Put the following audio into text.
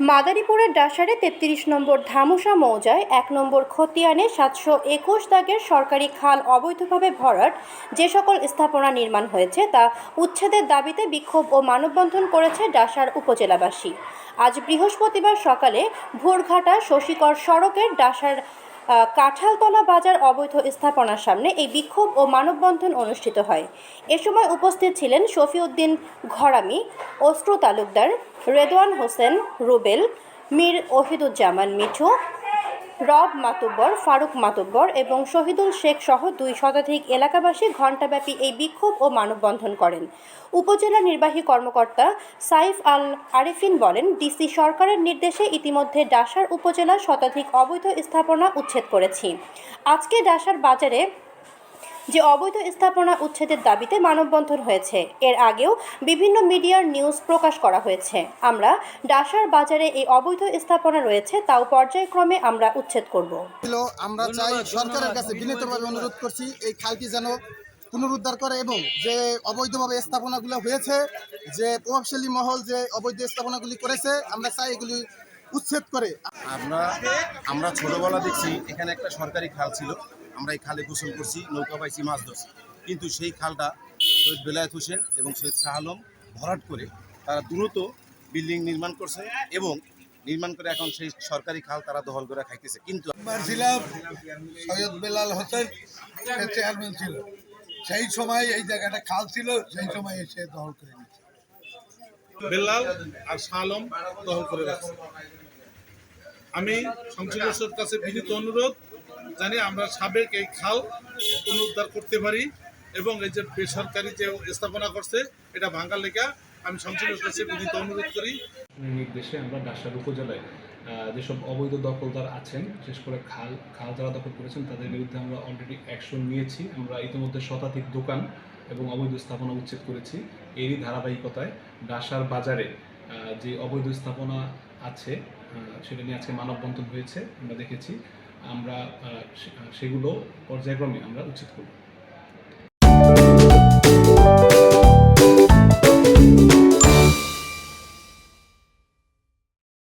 মাদারীপুরের ডাসারে তেত্রিশ নম্বর ধামুসা মৌজায় এক নম্বর খতিয়ানে সাতশো একুশ দাগের সরকারি খাল অবৈধভাবে ভরাট, যে সকল স্থাপনা নির্মাণ হয়েছে তা উচ্ছেদের দাবিতে বিক্ষোভ ও মানববন্ধন করেছে ডাসার উপজেলাবাসী। আজ বৃহস্পতিবার সকালে ভোরঘাটা শশীকর সড়কের ডাসার কাঁঠালতলা বাজার অবৈধ স্থাপনার সামনে এই বিক্ষোভ ও মানববন্ধন অনুষ্ঠিত হয়। এ সময় উপস্থিত ছিলেন শফিউদ্দিন ঘরামি, অস্ত্র তালুকদার রেদওয়ান হোসেন রুবেল, মীর ওহিদুজ্জামান মিঠু রব মাতুব্বর, ফারুক মাতুব্বর এবং শহীদুল শেখ সহ দুই শতাধিক এলাকাবাসী ঘণ্টাব্যাপী এই বিক্ষোভ ও মানববন্ধন করেন। উপজেলা নির্বাহী কর্মকর্তা সাইফ আল আরিফিন বলেন, ডিসি সরকারের নির্দেশে ইতিমধ্যে ডাসার উপজেলা শতাধিক অবৈধ স্থাপনা উচ্ছেদ করেছি। আজকে ডাসার বাজারে যে অবৈধ স্থাপনা উচ্ছেদের দাবিতে মানববন্ধন হয়েছে। এর আগেও বিভিন্ন মিডিয়ার নিউজ প্রকাশ করা হয়েছে। আমরা ডাসার বাজারে এই অবৈধ স্থাপনা রয়েছে তাও পর্যায়ক্রমে আমরা উচ্ছেদ করব। আমরা চাই সরকারের কাছে বিনীতভাবে অনুরোধ করছি এই খালটি যেন পুনরুদ্ধার করে এবং যে অবৈধভাবে স্থাপনাগুলো হয়েছে যে প্রভাবশালী মহল যে অবৈধ স্থাপনাগুলি করেছে আমরা চাই এগুলি উচ্ছেদ করে। আমরা আমরা ছোটবেলা দেখছি এখানে একটা সরকারি খাল ছিল। আমরা এই খালে গোসল করছি নৌকা পাইছি মাছ ধরছি। কিন্তু সেই খালটা সৈয়দ বেলায়েত হোসেন এবং সৈয়দ শাহ আলম ভরাট করে তারা দ্রুত বিল্ডিং নির্মাণ করছে এবং নির্মাণ করে এখন সেই সরকারি খাল তারা দখল করে খাইতেছে। কিন্তু ছিলাম সৈয়দ বেলাল হোসেন চেয়ারম্যান ছিল। সেই সময় এই জায়গাটা খাল ছিল সেই সময় এসে দখল করে নিচ্ছে বেল্লাল আর শাহ আলম দখল করে রাখছে। আমি সংসদের কাছে বিনীত অনুরোধ জানি আমরা সাবেক এই খাল পুনরুদ্ধার করতে পারি এবং এই যে বেসরকারি যে স্থাপনা করছে, এটা ভাঙ্গার লেখা আমি সংসদের কাছে বিনীত অনুরোধ করি। নির্দেশে আমরা ডাসার উপজেলায় যেসব অবৈধ দখলদার আছেন, বিশেষ করে খাল খাল যারা দখল করেছেন, তাদের বিরুদ্ধে আমরা অলরেডি অ্যাকশন নিয়েছি। আমরা ইতিমধ্যে শতাধিক দোকান এবং অবৈধ স্থাপনা উচ্ছেদ করেছি। এরই ধারাবাহিকতায় ডাসার বাজারে যে অবৈধ স্থাপনা আছে সেটা নিয়ে আজকে মানববন্ধন হয়েছে, আমরা দেখেছি। আমরা সেগুলো পর্যায়ক্রমে আমরা উচ্ছেদ করব।